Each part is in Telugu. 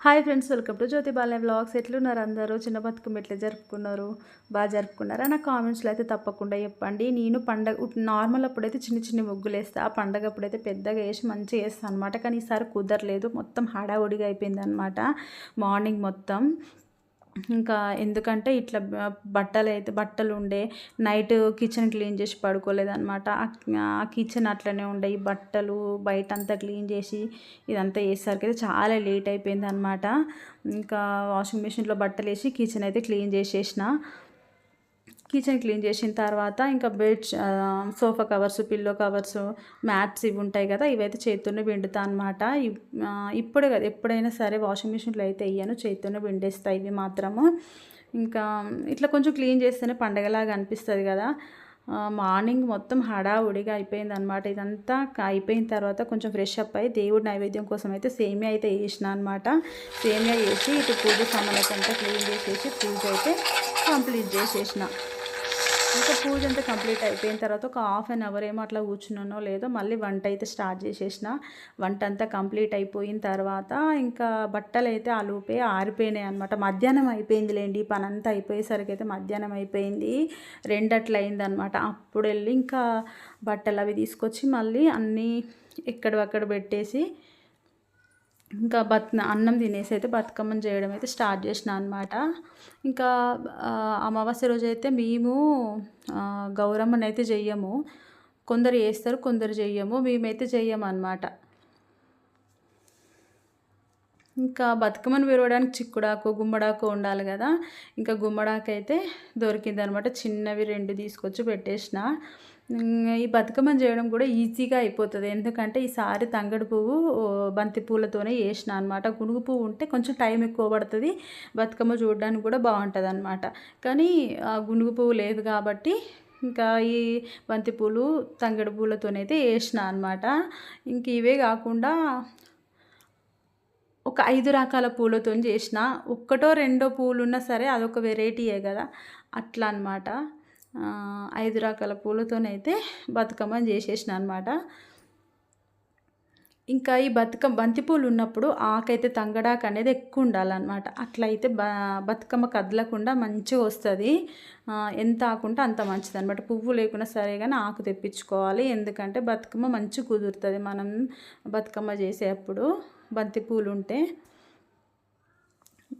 Hi friends welcome to Jyothi Balayya vlogs. ఎట్లున్నారు అందరూ? చిన్న బతుకమ్మ ఎట్లా జరుపుకున్నారు? బాగా జరుపుకున్నారా? నా కామెంట్స్లో అయితే తప్పకుండా చెప్పండి. నేను పండగ నార్మల్ అప్పుడైతే చిన్న చిన్న ముగ్గులు వేస్తా. ఆ పండగ అప్పుడైతే పెద్దగా వేసి మంచిగా వేస్తాను అనమాట కానీ ఈసారి కుదరలేదు. మొత్తం హడావుడిగా అయిపోయింది అనమాట మార్నింగ్ మొత్తం ఇంకా ఎందుకంటే ఇట్లా బట్టలు అయితే బట్టలు ఉండే నైట్ కిచెన్ క్లీన్ చేసి పడుకోలేదన్నమాట. ఆ కిచెన్ అట్లనే ఉండే ఈ బట్టలు బయట అంతా క్లీన్ చేసి ఇదంతా వేసేసరికి అయితే చాలా లేట్ అయిపోయింది అనమాట ఇంకా వాషింగ్ మిషన్లో బట్టలు వేసి కిచెన్ అయితే క్లీన్ చేసేసిన. కిచెన్ క్లీన్ చేసిన తర్వాత ఇంకా bed sofa covers pillow covers mats ఇవి ఉంటాయి కదా ఇవైతే చేతితోనే పిండుతా అనమాట ఇప్పుడే కదా ఎప్పుడైనా సరే వాషింగ్ మిషన్లో అయితే వేయను చేతితోనే పిండేస్తాయి ఇవి మాత్రము. ఇంకా ఇట్లా కొంచెం క్లీన్ చేస్తేనే పండగలాగా అనిపిస్తుంది కదా. మార్నింగ్ మొత్తం హడావుడిగా అయిపోయింది అనమాట ఇదంతా అయిపోయిన తర్వాత కొంచెం ఫ్రెష్ అప్ అయ్యి దేవుడి నైవేద్యం కోసం అయితే సేమియా అయితే వేసిన అనమాట సేమియా వేసి ఇటు పూజ సామాన్లకంతా క్లీన్ చేసేసి పూజ అయితే కంప్లీట్ చేసేసిన. ఇంకా పూజ అంతా కంప్లీట్ అయిపోయిన తర్వాత ఒక హాఫ్ అన్ అవర్ ఏమో అట్లా కూర్చున్నానో లేదో మళ్ళీ వంట అయితే స్టార్ట్ చేసేసిన. వంట అంతా కంప్లీట్ అయిపోయిన తర్వాత ఇంకా బట్టలు అయితే అలుపే ఆరిపోయినాయి అనమాట మధ్యాహ్నం అయిపోయింది లేండి పని అంతా అయిపోయేసరికి అయితే మధ్యాహ్నం అయిపోయింది. రెండు అనమాట అప్పుడు వెళ్ళి ఇంకా బట్టలు అవి తీసుకొచ్చి మళ్ళీ అన్నీ ఎక్కడక్కడ పెట్టేసి ఇంకా బత్ అన్నం తినేసి అయితే బతుకమ్మను చేయడం అయితే స్టార్ట్ చేసిన అనమాట ఇంకా అమావాస్య రోజు అయితే మేము గౌరమ్మను గౌరమ్మని అయితే చెయ్యము. కొందరు వేస్తారు కొందరు చెయ్యము. మేమైతే చెయ్యము అనమాట ఇంకా బతుకమ్మను విరవడానికి చిక్కుడాకు గుమ్మడాకు ఉండాలి కదా. ఇంకా గుమ్మడాకు అయితే దొరికింది అనమాట చిన్నవి రెండు తీసుకొచ్చి పెట్టేసిన. ఈ బతుకమ్మ చేయడం కూడా ఈజీగా అయిపోతుంది. ఎందుకంటే ఈసారి తంగడు పువ్వు ఓ, బంతి పూలతోనే వేసిన అనమాట గునుగు పువ్వు ఉంటే కొంచెం టైం ఎక్కువ పడుతుంది. బతుకమ్మ చూడడానికి కూడా బాగుంటుంది అనమాట కానీ ఆ గునుగు పువ్వు లేదు కాబట్టి ఇంకా ఈ బంతి పూలు తంగడు పూలతోనైతే వేసిన అనమాట ఇంక ఇవే కాకుండా ఒక ఐదు రకాల పూలతో చేసిన. ఒక్కటో రెండో పూలు ఉన్నా సరే అదొక వెరైటీయే కదా. అట్లా అనమాట ఐదు రకాల పూలతోనైతే బతుకమ్మ చేసేసిన అనమాట ఇంకా ఈ బతుకమ్మ బంతిపూలు ఉన్నప్పుడు ఆకైతే తంగడాకు అనేది ఎక్కువ ఉండాలన్నమాట. అట్లయితే బ బతుకమ్మ కదలకుండా మంచిగా వస్తుంది. ఎంత ఆకుంటే అంత మంచిది అనమాట పువ్వు లేకున్నా సరే కానీ ఆకు తెప్పించుకోవాలి. ఎందుకంటే బతుకమ్మ మంచి కుదురుతుంది. మనం బతుకమ్మ చేసేటప్పుడు బంతిపూలు ఉంటే.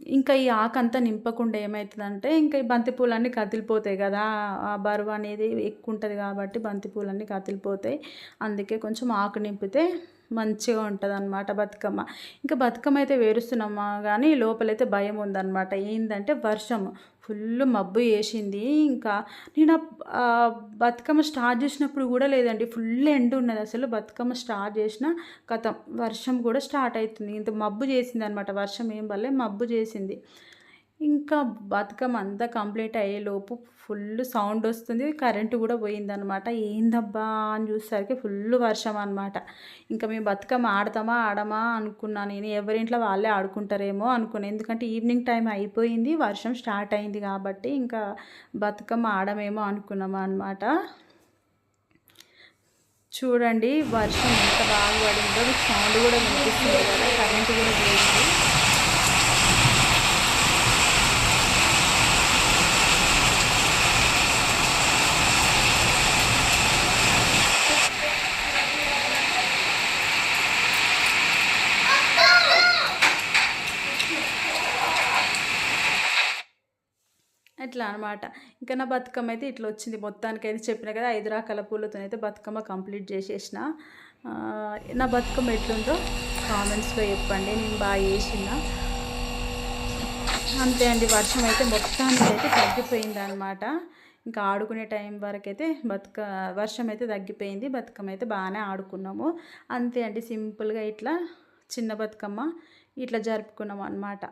ఇంకా ఈ ఆకు అంతా నింపకుండా ఏమవుతుందంటే ఇంకా ఈ బంతిపూలన్నీ కదిలిపోతాయి కదా. ఆ బరువు అనేది ఎక్కువ ఉంటుంది కాబట్టి బంతిపూలన్నీ కదిలిపోతాయి. అందుకే కొంచెం ఆకు నింపితే మంచిగా ఉంటుంది అనమాట బతుకమ్మ. ఇంకా బతుకమ్మ అయితే వేరుస్తున్నామా? కానీ లోపలైతే భయం ఉందన్నమాట. ఏంటంటే వర్షం ఫుల్ మబ్బు వేసింది. ఇంకా నేను ఆ బతుకమ్మ స్టార్ట్ చేసినప్పుడు కూడా లేదండి ఫుల్ ఎండ్ ఉన్నది అసలు. బతుకమ్మ స్టార్ట్ చేసిన కథం వర్షం కూడా స్టార్ట్ అవుతుంది. ఇంత మబ్బు చేసింది అనమాట వర్షం ఏం వల్లే మబ్బు చేసింది. ఇంకా బతుకమ్మ అంతా కంప్లీట్ అయ్యేలోపు ఫుల్ సౌండ్ వస్తుంది. కరెంటు కూడా పోయిందనమాట ఏందబ్బా అని చూసేసరికి ఫుల్ వర్షం అనమాట ఇంకా మేము బతుకమ్మ ఆడతామా ఆడమా అనుకున్నా నేను. ఎవరింట్లో వాళ్ళే ఆడుకుంటారేమో అనుకున్నాను ఎందుకంటే ఈవినింగ్ టైం అయిపోయింది వర్షం స్టార్ట్ అయింది కాబట్టి ఇంకా బతుకమ్మ ఆడమేమో అనుకున్నాము అనమాట చూడండి వర్షం ఎంత బాగా పడిందో. సౌండ్ కూడా వినిపిస్తుంది కదా కరెంటు కూడా పోయింది. ఇట్లా అనమాట ఇంకా నా బతుకమ్మ అయితే ఇట్లా వచ్చింది. మొత్తానికి అయితే చెప్పిన కదా ఐదు రకాల పూలతోనైతే అయితే బతుకమ్మ కంప్లీట్ చేసేసిన. నా బతుకమ్మ ఎట్లుందో కామెంట్స్లో చెప్పండి. నేను బాగా చేసిన. అంతే అండి. వర్షం అయితే మొత్తానికి అయితే తగ్గిపోయింది అనమాట ఇంకా ఆడుకునే టైం వరకు అయితే బతుక వర్షం అయితే తగ్గిపోయింది. బతుకమ్మ అయితే బాగానే ఆడుకున్నాము. అంతే అండి. సింపుల్గా ఇట్లా చిన్న బతుకమ్మ ఇట్లా జరుపుకున్నాం అనమాట